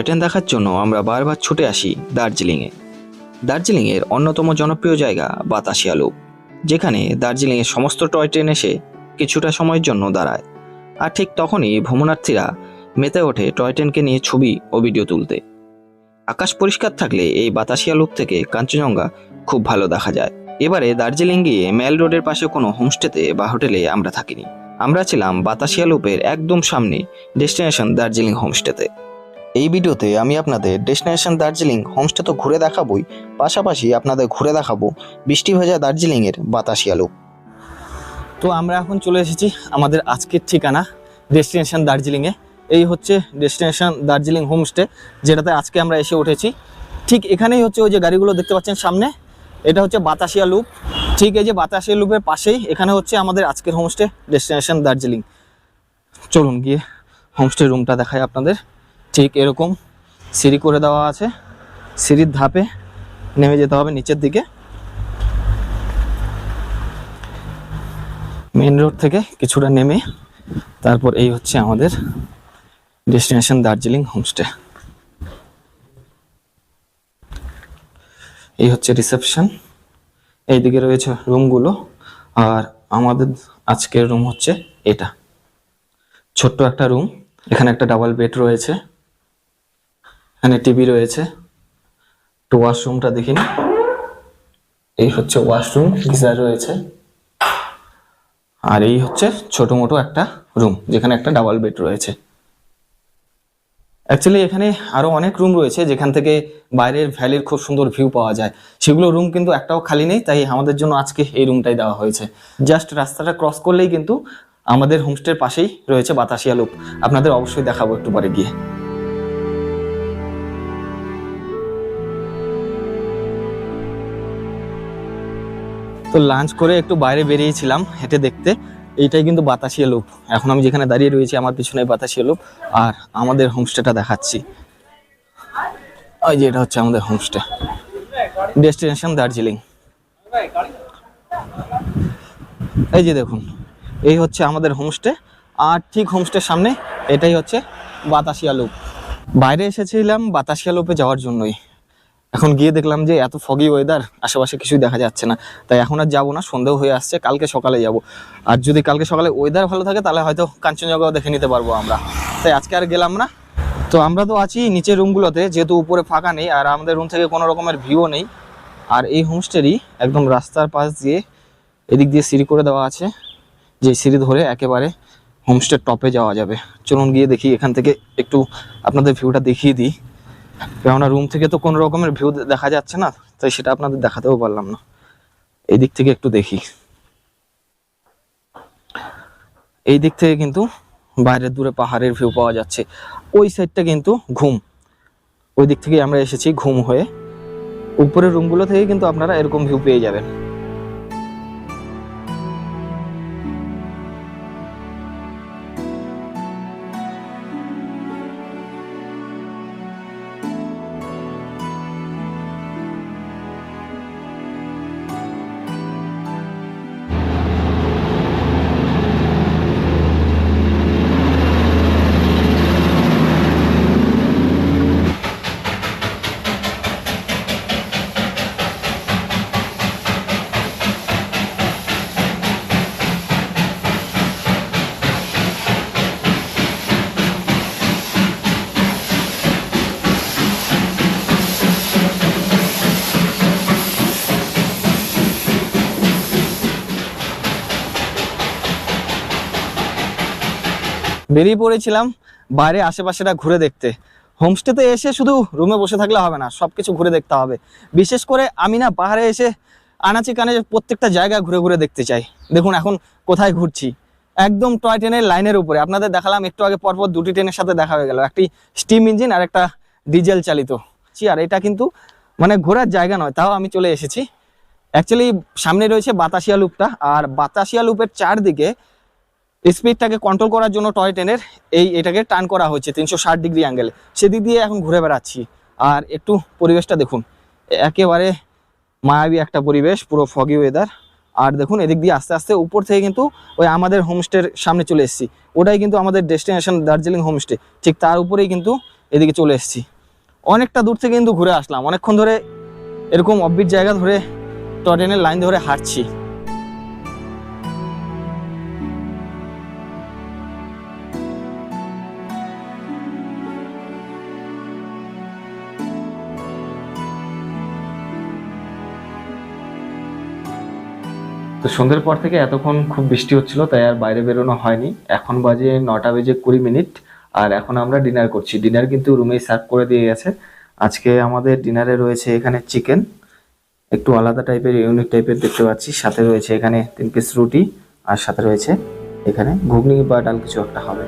Toy train দেখার জন্য আমরা বারবার ছুটে আসি দার্জিলিংয়ে। দার্জিলিংয়ের অন্যতম জনপ্রিয় জায়গা বাতাসিয়া লুপ যেখানে দার্জিলিংয়ের সমস্ত টয় ট্রেন এসে কিছুটা সময়ের জন্য দাঁড়ায়। আর ঠিক তখনই ভ্রমণার্থীরা মেতে ওঠে টয় ট্রেনকে নিয়ে ছবি ও ভিডিও তুলতে। আকাশ পরিষ্কার থাকলে এই বাতাসিয়া লুপ থেকে কাঞ্চনজঙ্ঘা খুব ভালো দেখা যায়। এবারে দার্জিলিং গিয়ে মেল রোডের পাশে কোনো হোমস্টেতে বা হোটেলে আমরা থাকিনি। আমরা ছিলাম বাতাসিয়া লুপের একদম সামনে ডেস্টিনেশন দার্জিলিং হোমস্টেতে। এই ভিডিওতে আমি আপনাদের ডেস্টিনেশন দার্জিলিং হোমস্টে তো ঘুরে দেখাবই, পাশাপাশি আপনাদের ঘুরে দেখাবো বৃষ্টি ভেজা দার্জিলিংয়ের লুপ তো আমরা এখন চলে এসেছি আমাদের আজকের ঠিকানা ডেস্টিনেশন দার্জিলিংয়ে। এই হচ্ছে ডেস্টিনেশন দার্জিলিং হোমস্টে, যেটাতে আজকে আমরা এসে উঠেছি। ঠিক এখানেই হচ্ছে ওই যে গাড়িগুলো দেখতে পাচ্ছেন সামনে, এটা হচ্ছে বাতাসিয়া লুপ। ঠিক এই যে বাতাসিয়া লুপের পাশেই এখানে হচ্ছে আমাদের আজকের হোমস্টে ডেস্টিনেশন দার্জিলিং। চলুন গিয়ে হোমস্টে রুমটা দেখায় আপনাদের। ঠিক এরকম সিঁড়ি করে দেওয়া আছে। সিঁড়ির ধাপে নেমে যেতে হবে নিচের দিকে। মেন রোড থেকে কিছুটা নেমে তারপর এই হচ্ছে আমাদের ডেস্টিনেশন দার্জিলিং হোমস্টে। এই হচ্ছে রিসেপশন। এইদিকে রয়েছে রুমগুলো আর আমাদের আজকের রুম হচ্ছে এটা। ছোট্ট একটা রুম, এখানে একটা ডাবল বেড রয়েছে। এখানে টিভি রয়েছে। তো ওয়াশরুমটা দেখিন এই হচ্ছে ওয়াশরুম গিজার রয়েছে। আর এই হচ্ছে ছোট মোটো একটা রুম যেখানে একটা ডাবল বেড রয়েছে। অ্যাকচুয়ালি এখানে আরও অনেক রুম রয়েছে, যেখান থেকে বাইরের ভ্যালির খুব সুন্দর ভিউ পাওয়া যায়। সেগুলো রুম কিন্তু একটাও খালি নেই, তাই আমাদের জন্য আজকে এই রুমটাই দেওয়া হয়েছে। জাস্ট রাস্তাটা ক্রস করলেই কিন্তু আমাদের হোমস্টের পাশেই রয়েছে বাতাসিয়া লুপ আপনাদের অবশ্যই দেখাবো একটু পরে গিয়ে। তো লাঞ্চ করে একটু বাইরে বেরিয়েছিলাম হেঁটে দেখতে। এইটাই কিন্তু বাতাসিয়া লুপ। এখন আমি যেখানে দাঁড়িয়ে রয়েছি, আমার পিছনে বাতাসিয়া লুপ। আর আমাদের হোমস্টেটা দেখাচ্ছি। ওই যে এটা হচ্ছে আমাদের হোমস্টে ডেস্টিনেশন দার্জিলিং এই যে দেখুন, এই হচ্ছে আমাদের হোমস্টে আর ঠিক হোমস্টের সামনে এটাই হচ্ছে বাতাসিয়া লুপ। বাইরে এসেছিলাম বাতাসিয়া লুপে যাওয়ার জন্যই। এখন গিয়ে দেখলাম যে এত ফগি ওয়েদার আশেপাশে কিছুই দেখা যাচ্ছে না। তাই এখন আর যাব না সন্দেহ হয়ে আসছে, কালকে সকালে যাব। আর যদি কালকে সকালে ওয়েদার ভালো থাকে, তাহলে হয়তো কাঞ্চনজঙ্ঘাও দেখে নিতে পারব আমরা। তাই আজকে আর গেলাম না। তো আমরা তো আছি নিচের রুমগুলোতে যেহেতু উপরে ফাঁকা নেই, আর আমাদের রুম থেকে কোনো রকমের ভিউও নেই। আর এই হোমস্টেরই একদম রাস্তার পাশ দিয়ে এদিক দিয়ে সিঁড়ি করে দেওয়া আছে। যে সিঁড়ি ধরে একেবারে হোমস্টের টপে যাওয়া যাবে। চলুন গিয়ে দেখি, এখান থেকে একটু আপনাদের ভিউটা দেখিয়ে দিই। কেননা রুম থেকে তো কোনো রকমের ভিউ দেখা যাচ্ছে না, তাই সেটা আপনাদের দেখাতেও পারলাম না। এই দিক থেকে একটু দেখি। এই দিক থেকে কিন্তু বাইরের দূরে পাহাড়ের ভিউ পাওয়া যাচ্ছে। ওই সাইডটা কিন্তু ঘুম। ওই দিক থেকে আমরা এসেছি ঘুম হয়ে। উপরের রুমগুলো থেকে কিন্তু আপনারা এরকম ভিউ পেয়ে যাবেন। বেরিয়ে পড়েছিলাম বাইরে আশেপাশেটা ঘুরে দেখতে। হোমস্টেতে এসে শুধু রুমে বসে থাকলে হবে না সব কিছু ঘুরে দেখতে হবে। বিশেষ করে আমি না পাহাড়ে এসে আনাচি কানে প্রত্যেকটা জায়গা ঘুরে ঘুরে দেখতে চাই। দেখুন এখন কোথায় ঘুরছি। একদম টয় ট্রেনের লাইনের উপরে। আপনাদের দেখালাম একটু আগে পরপর দুটি ট্রেনের সাথে দেখা হয়ে গেল। একটি স্টিম ইঞ্জিন আর একটা ডিজেল চালিত। আর এটা কিন্তু মানে ঘোরার জায়গা নয়, তাও আমি চলে এসেছি। অ্যাকচুয়ালি সামনে রয়েছে বাতাসিয়া লুপটা, আর বাতাসিয়া লুপের চারদিকে স্পিডটাকে কন্ট্রোল করার জন্য টয় ট্রেনের এই এটাকে টার্ন করা হয়েছে তিনশো ষাট ডিগ্রি অ্যাঙ্গেলে সেদিক দিয়ে এখন ঘুরে বেড়াচ্ছি। আর একটু পরিবেশটা দেখুন, একেবারে মায়াবী একটা পরিবেশ, পুরো ফগি ওয়েদার আর দেখুন, এদিক দিয়ে আস্তে আস্তে উপর থেকে কিন্তু ওই আমাদের হোমস্টের সামনে চলে এসেছি। ওটাই কিন্তু আমাদের ডেস্টিনেশন দার্জিলিং হোমস্টে ঠিক তার উপরেই কিন্তু এদিকে চলে এসেছি। অনেকটা দূর থেকে কিন্তু ঘুরে আসলাম। অনেকক্ষণ ধরে এরকম অব্বিট জায়গা ধরে টয় ট্রেনের লাইন ধরে হাঁটছি। তো সন্ধ্যের পর থেকে এতক্ষণ খুব বৃষ্টি হচ্ছিল, তাই আর বাইরে বেরোনো হয়নি। এখন বাজে নটা বেজে কুড়ি মিনিট, আর এখন আমরা ডিনার করছি। ডিনার কিন্তু রুমেই সার্ভ করে দিয়ে গেছে। আজকে আমাদের ডিনারে রয়েছে এখানে চিকেন, একটু আলাদা টাইপের, ইউনিক টাইপের দেখতে পাচ্ছি। সাথে রয়েছে এখানে তিন পিস রুটি, আর সাথে রয়েছে এখানে ঘুগনি বা ডাল কিছু একটা হবে।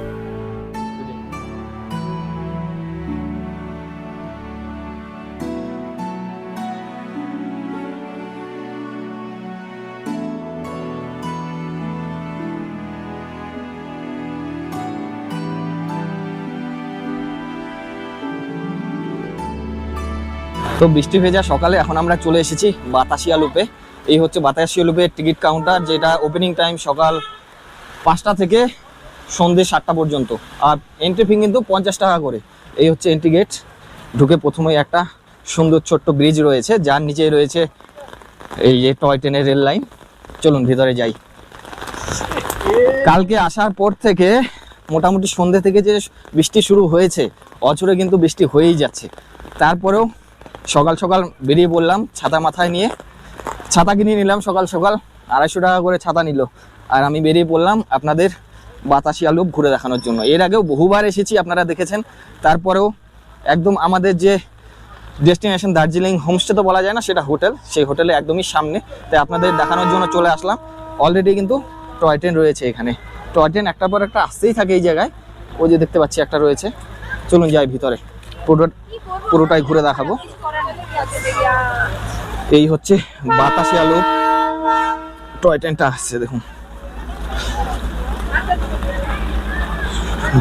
তো বৃষ্টি ভেজা সকালে এখন আমরা চলে এসেছি বাতাসিয়া লুপে। এই হচ্ছে বাতাসিয়া লুপের টিকিট কাউন্টার, যেটা ওপেনিং টাইম সকাল পাঁচটা থেকে সন্ধ্যে সাতটা পর্যন্ত। আর এন্ট্রি ফি কিন্তু পঞ্চাশ টাকা করে। এই হচ্ছে এন্ট্রি গেট ঢুকে প্রথমেই একটা সুন্দর ছোট্ট ব্রিজ রয়েছে, যার নিচেই রয়েছে এই যে টয় ট্রেনের রেল লাইন চলুন, ভিতরে যাই। কালকে আসার পর থেকে মোটামুটি সন্ধ্যে থেকে যে বৃষ্টি শুরু হয়েছে অচরে কিন্তু বৃষ্টি হয়েই যাচ্ছে। তারপরেও সকাল সকাল বেরিয়ে পড়লাম, ছাতা মাথায় নিয়ে। ছাতা কিনে নিলাম সকাল সকাল, আড়াইশো টাকা করে ছাতা নিল। আর আমি বেরিয়ে পড়লাম আপনাদের বাতাসিয়া লুপ ঘুরে দেখানোর জন্য। এর আগেও বহুবার এসেছি, আপনারা দেখেছেন। তারপরেও একদম আমাদের যে ডেস্টিনেশন দার্জিলিং হোমস্টে তো বলা যায় না, সেটা হোটেল। সেই হোটেলে একদমই সামনে। তাই আপনাদের দেখানোর জন্য চলে আসলাম। অলরেডি কিন্তু টয় ট্রেন রয়েছে এখানে। টয় ট্রেন একটার পর একটা আসতেই থাকে এই জায়গায়। ওই যে দেখতে পাচ্ছি একটা রয়েছে। চলুন যাই ভিতরে। পুরো পুরোটাই ঘুরে দেখাবো। এই হচ্ছে বাতাসে আলু। টয় ট্রেনটা আসছে, দেখুন।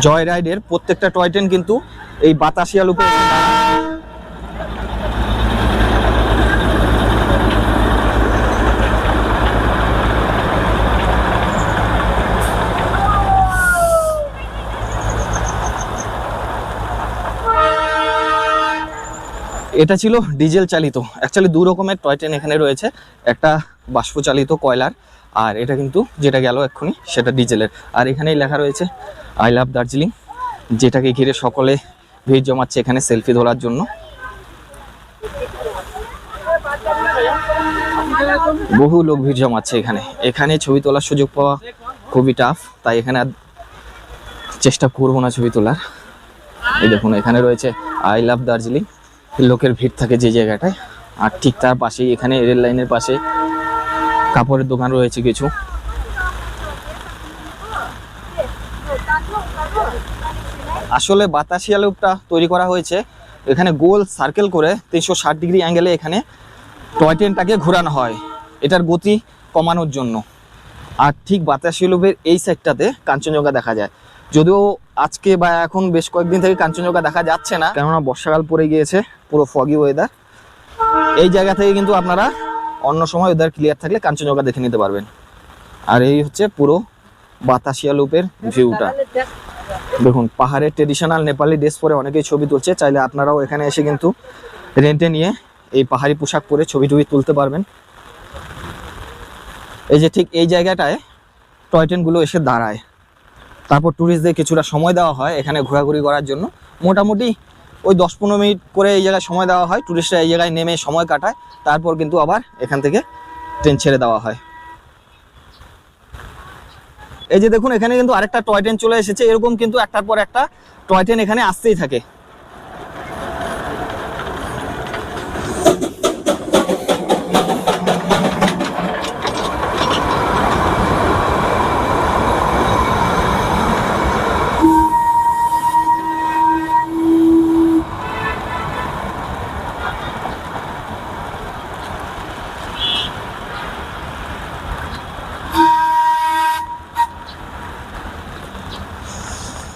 জয় রাইডের প্রত্যেকটা টয় ট্রেন কিন্তু এই বাতাসি লুপে এটা ছিল ডিজেল চালিত। অ্যাকচুয়ালি দু রকমের টয় ট্রেন এখানে রয়েছে। একটা বাষ্প চালিত কয়লার, আর এটা কিন্তু যেটা গেল এক্ষুনি, সেটা ডিজেলের। আর এখানেই লেখা রয়েছে আই লাভ দার্জিলিং যেটাকে ঘিরে সকলে ভিড় জমাচ্ছে এখানে সেলফি ধরার জন্য। বহু লোক ভিড় জমাচ্ছে এখানে। এখানে ছবি তোলার সুযোগ পাওয়া খুবই টাফ তাই এখানে আর চেষ্টা করব না ছবি তোলার। এই দেখুন, এখানে রয়েছে আই লাভ দার্জিলিং লোকের ভিড় থাকে যে জায়গাটায়। আর ঠিক তার পাশেই, এখানে রেল লাইনের পাশে কাপড়ের দোকান রয়েছে কিছু। আসলে বাতাসিয়া লুপটা তৈরি করা হয়েছে। এখানে গোল সার্কেল করে তিনশো ষাট ডিগ্রি অ্যাঙ্গেলে এখানে টয় ট্রেনটাকে ঘোরানো হয়। এটার গতি কমানোর জন্য। আর ঠিক বাতাসিয়া লুপের এই সাইডটাতে কাঞ্চনজঙ্ঘা দেখা যায়। যদিও আজকে বা এখন বেশ কয়েকদিন থেকে কাঞ্চনজঙ্ঘা দেখা যাচ্ছে না, কেননা বর্ষাকাল পড়ে গিয়েছে, পুরো ফগি ওয়েদার এই জায়গা থেকে কিন্তু আপনারা অন্য সময় ওয়েদার ক্লিয়ার থাকলে কাঞ্চনজঙ্ঘা দেখে নিতে পারবেন। আর এই হচ্ছে পুরো বাতাসিয়া লুপের ভিউটা দেখুন, পাহাড়ের ট্রেডিশনাল নেপালি ড্রেস পরে অনেকেই ছবি তুলছে, চাইলে আপনারাও এখানে এসে কিন্তু রেন্টে নিয়ে এই পাহাড়ি পোশাক পরে ছবি টবি তুলতে পারবেন। এই যে ঠিক এই জায়গাটায় টয় ট্রেনগুলো এসে দাঁড়ায়। তারপর ট্যুরিস্টদের কিছুটা সময় দেওয়া হয় এখানে ঘোরাঘুরি করার জন্য। মোটামুটি ওই দশ পনেরো মিনিট করে এই জায়গায় সময় দেওয়া হয় ট্যুরিস্টরা এই জায়গায় নেমে সময় কাটায়, তারপর কিন্তু আবার এখান থেকে ট্রেন ছেড়ে দেওয়া হয়। এই যে দেখুন, এখানে কিন্তু আরেকটা টয় ট্রেন চলে এসেছে, এরকম কিন্তু একটার পর একটা টয় ট্রেন এখানে আসতেই থাকে।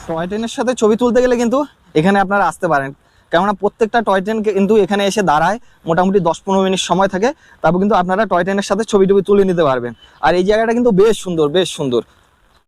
টয় ট্রেনের সাথে ছবি তুলতে গেলে কিন্তু এখানে আপনারা আসতে পারেন। কেননা প্রত্যেকটা টয় ট্রেন কিন্তু এখানে এসে দাঁড়ায়, মোটামুটি দশ পনেরো মিনিট সময় থাকে। তারপর কিন্তু আপনারা টয় ট্রেনের সাথে ছবি টবি তুলে নিতে পারবেন। আর এই জায়গাটা কিন্তু বেশ সুন্দর বেশ সুন্দর।